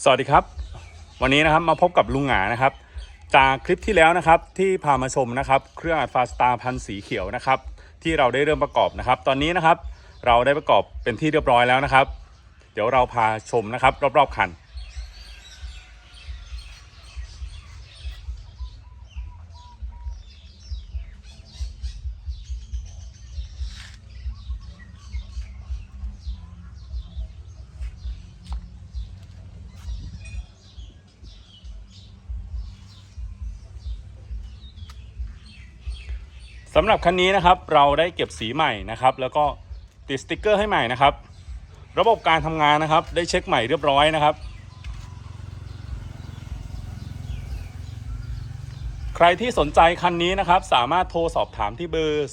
สวัสดีครับ วันนี้นะครับมาพบกับลุงหงานะครับ จากคลิปที่แล้วนะครับที่พามาชมนะครับ เครื่องอัดฟาสตาพันสีเขียวนะครับ ที่เราได้เริ่มประกอบนะครับ ตอนนี้นะครับเราได้ประกอบเป็นที่เรียบร้อยแล้วนะครับ เดี๋ยวเราพาชมนะครับ รอบๆคัน สำหรับคันนี้นะครับเราได้เก็บสีใหม่นะครับ แล้วก็ติดสติกเกอร์ให้ใหม่นะครับ ระบบการทำงานนะครับ ได้เช็คใหม่เรียบร้อยนะครับ ใครที่สนใจคันนี้นะครับ สามารถโทรสอบถามที่เบอร์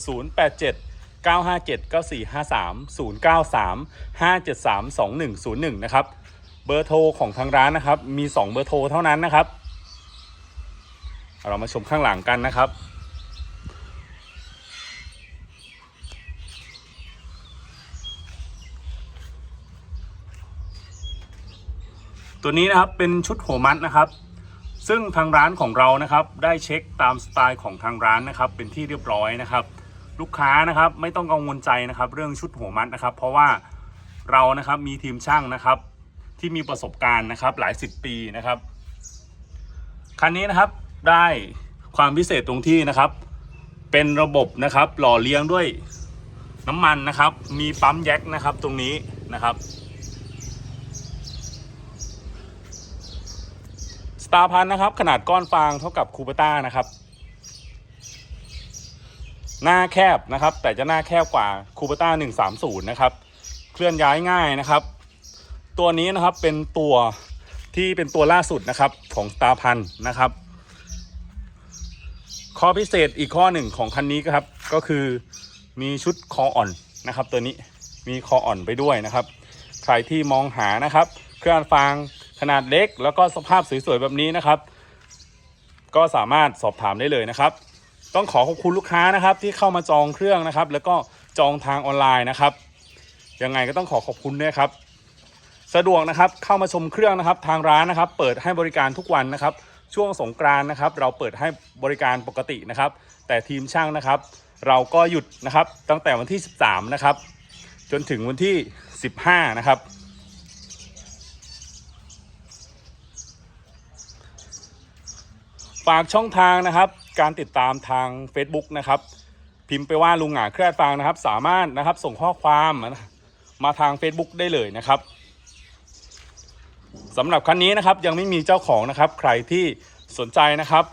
087 957 9453 093 573 2101 นะครับ เบอร์โทรของทางร้านนะครับ มี 2 เบอร์โทรเท่านั้นนะครับ เรามาชมข้างหลังกันนะครับ ตัวนี้นะครับเป็นชุดหัวมัดนะครับ ซึ่งทางร้านของเรานะครับ ได้เช็คตามสไตล์ของทางร้านนะครับ เป็นที่เรียบร้อยนะครับ ลูกค้านะครับไม่ต้องกังวลใจนะครับ เรื่องชุดหัวมัดนะครับ เพราะว่าเรานะครับมีทีมช่างนะครับ ที่มีประสบการณ์นะครับหลายสิบปีนะครับคันนี้นะครับได้ความพิเศษตรงที่นะครับ เป็นระบบนะครับหล่อเลี้ยงด้วยน้ำมันนะครับ มีปั๊มแยกนะครับตรงนี้นะครับ ตาร์พันนะครับ ขนาดก้อนฟางเท่ากับคูเปต้านะครับ หน้าแคบนะครับ แต่จะหน้าแคบกว่าคูเปต้า130 นะครับ เคลื่อนย้ายง่ายนะครับ ตัวนี้นะครับเป็นตัวที่เป็นตัวล่าสุดนะครับของตาพันนะครับ ข้อพิเศษอีกข้อหนึ่งของคันนี้ครับ ก็คือมีชุดคออ่อนนะครับ ตัวนี้มีคออ่อนไปด้วยนะครับ ใครที่มองหานะครับ เครื่องฟาง ขนาดเล็ก แล้วก็สภาพสวยๆแบบนี้นะครับ ก็สามารถสอบถามได้เลยนะครับ ต้องขอขอบคุณลูกค้านะครับ ที่เข้ามาจองเครื่องนะครับ แล้วก็จองทางออนไลน์นะครับยังไงก็ต้องขอขอบคุณด้วยครับ สะดวกนะครับเข้ามาชมเครื่องนะครับ ทางร้านนะครับ เปิดให้บริการทุกวันนะครับ ช่วงสงกรานต์นะครับ เราเปิดให้บริการปกตินะครับ แต่ทีมช่างนะครับ เราก็หยุดนะครับตั้งแต่วันที่ 13 นะครับ จนถึงวันที่ 15 นะครับ ฝากช่องทางนะครับ การติดตามทาง Facebook นะครับ พิมพ์ไปว่าลุงหงาเครียดฟางนะครับ สามารถนะครับส่งข้อความมาทาง Facebook ได้เลยนะครับสำหรับคันนี้นะครับยังไม่มีเจ้าของนะครับ ใครที่สนใจนะครับ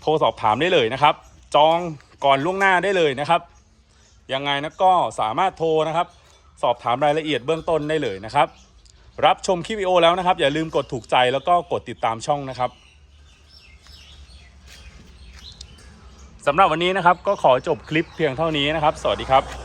โทรสอบถามได้เลยนะครับ จองก่อนล่วงหน้าได้เลยนะครับ ยังไงนะก็สามารถโทรนะครับ สอบถามรายละเอียดเบื้องต้นได้เลยนะครับ รับชมคลิปวิดีโอแล้วนะครับ อย่าลืมกดถูกใจแล้วก็กดติดตามช่องนะครับ สำหรับวันนี้นะครับก็ขอจบคลิปเพียงเท่านี้นะครับ สวัสดีครับ